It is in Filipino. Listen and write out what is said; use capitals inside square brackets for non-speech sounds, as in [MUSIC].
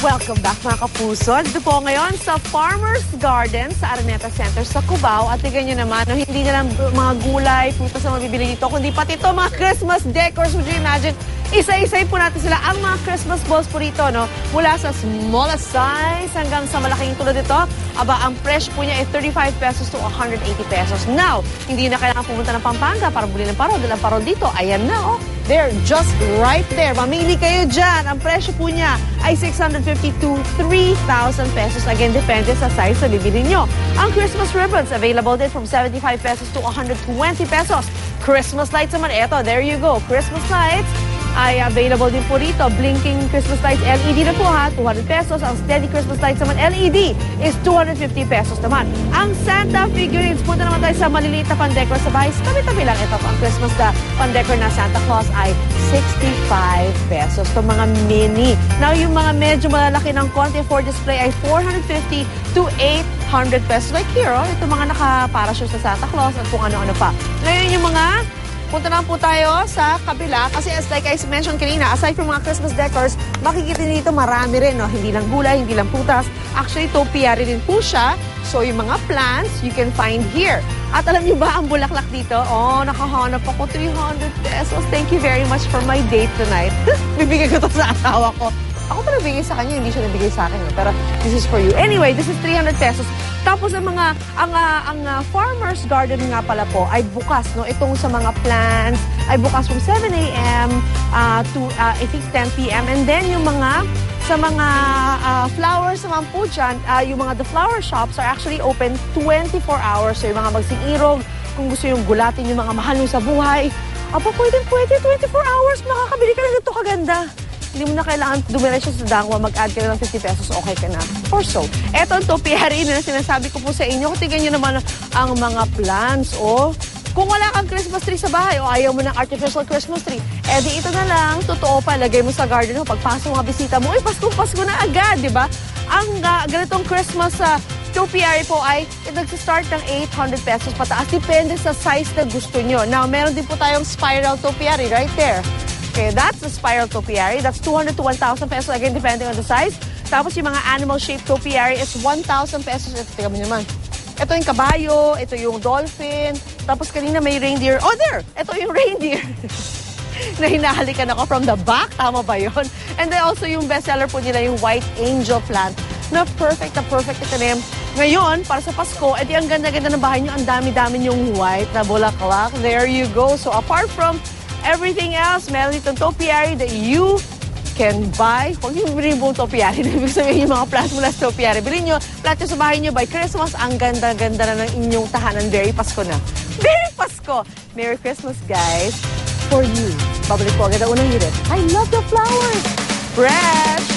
Welcome back mga kapuso. Dito po ngayon sa Farmer's Garden sa Araneta Center sa Cubao. At tignan nyo naman, no, hindi na lang mga gulay, prutas na mabibili dito, kundi pati ito mga Christmas decors. Would you imagine? Isa-isay po natin sila ang mga Christmas balls po rito, no? Mula sa smallest size hanggang sa malaking tulad ito. Aba, ang presyo po niya ay 35 pesos to 180 pesos. Now, hindi na kailangan pumunta ng Pampanga para buli ng parol. Dahil ang parol dito, ayan na, oh. They're just right there. Mamili kayo dyan. Ang presyo po niya ay 650 to 3,000 pesos. Again, depende sa size na bibili nyo. Ang Christmas ribbons, available din from 75 pesos to 120 pesos. Christmas lights naman, eto, there you go. Christmas lights, ay available din po rito. Blinking Christmas lights LED na po ha, 200 pesos. Ang steady Christmas lights naman LED is 250 pesos naman. Ang Santa figurines, punta naman tayo sa maliliit na pandecor sa bahay. Tabi-tabi lang ito. Ang Christmas na pandecor na Santa Claus ay 65 pesos. Ito mga mini. Now, yung mga medyo malalaki ng konti for display ay 450 to 800 pesos. Like here, oh, ito mga naka-parachute sa Santa Claus at kung ano-ano pa. Ngayon yung mga Punta na po tayo sa kabila kasi as like I mentioned kanina, aside from mga Christmas decors, makikita dito marami rin, no? Hindi lang gulay, hindi lang putas. Actually, topiary rin po siya. So, yung mga plants, you can find here. At alam niyo ba ang bulaklak dito? Oh, nakahanap ako 300 pesos. Thank you very much for my date tonight. [LAUGHS] Bibigay ko to sa asawa ko. Ako pa nabigay sa kanya, hindi siya nabigay sa akin. eh. Pero this is for you. Anyway, this is 300 pesos. Tapos ang mga, ang, ah, ang ah, farmer's garden nga pala po ay bukas, no? Itong sa mga plants ay bukas from 7 a.m. ah, to, ah, I think, 10 p.m. And then yung mga, sa mga ah, flowers naman po dyan, ah, yung mga the flower shops are actually open 24 hours. So yung mga magsing-irog, kung gusto yung gulatin yung mga mahal nyo sa buhay, Aba, pwede, pwede. 24 hours, makakabili ka na dito kaganda. Hindi mo na kailangan dumiretso sa dangwa, mag-add ka na ng 50 pesos, okay ka na. Or so. Eto ang topiary na sinasabi ko po sa inyo. Tingnan nyo naman ang mga plants, oh. Kung wala kang Christmas tree sa bahay o ayaw mo ng artificial Christmas tree, eh di ito na lang, totoo pa, lagay mo sa garden mo. Pagpasok mga bisita mo, uy, Pasko, Pasko na agad, di ba? Ang ah, ganitong Christmas sa topiary po ay eh, nagsistart ng 800 pesos pataas. Depende sa size na gusto nyo. Now, meron din po tayong spiral topiary right there. Okay, that's the spiral topiary. That's 200 to 1,000 pesos, again, depending on the size. Tapos yung mga animal-shaped topiary is 1,000 pesos. Ito, tingnan mo naman. Ito yung kabayo, ito yung dolphin. Tapos kanina may reindeer. Oh, there! Ito yung [LAUGHS] reindeer. na hinahalikan ako from the back. Tama ba yun? And then also yung bestseller po nila, yung white angel plant na perfect na perfect ito na Ngayon, para sa Pasko, edi ang ganda-ganda ng bahay nyo, ang dami-dami yung white na bulaklak. There you go. So apart from everything else, meron itong topiary that you can buy. Huwag bilhin buong topiary. [LAUGHS] Ibig sabihin yung mga plants mula topiary. Bilhin nyo, plant sa bahay nyo by Christmas. Ang ganda-ganda na ng inyong tahanan. Very Pasko na. [LAUGHS] Very Pasko! Merry Christmas, guys. For you. Babalik po agad ang unang hirit. I love the flowers! Brad!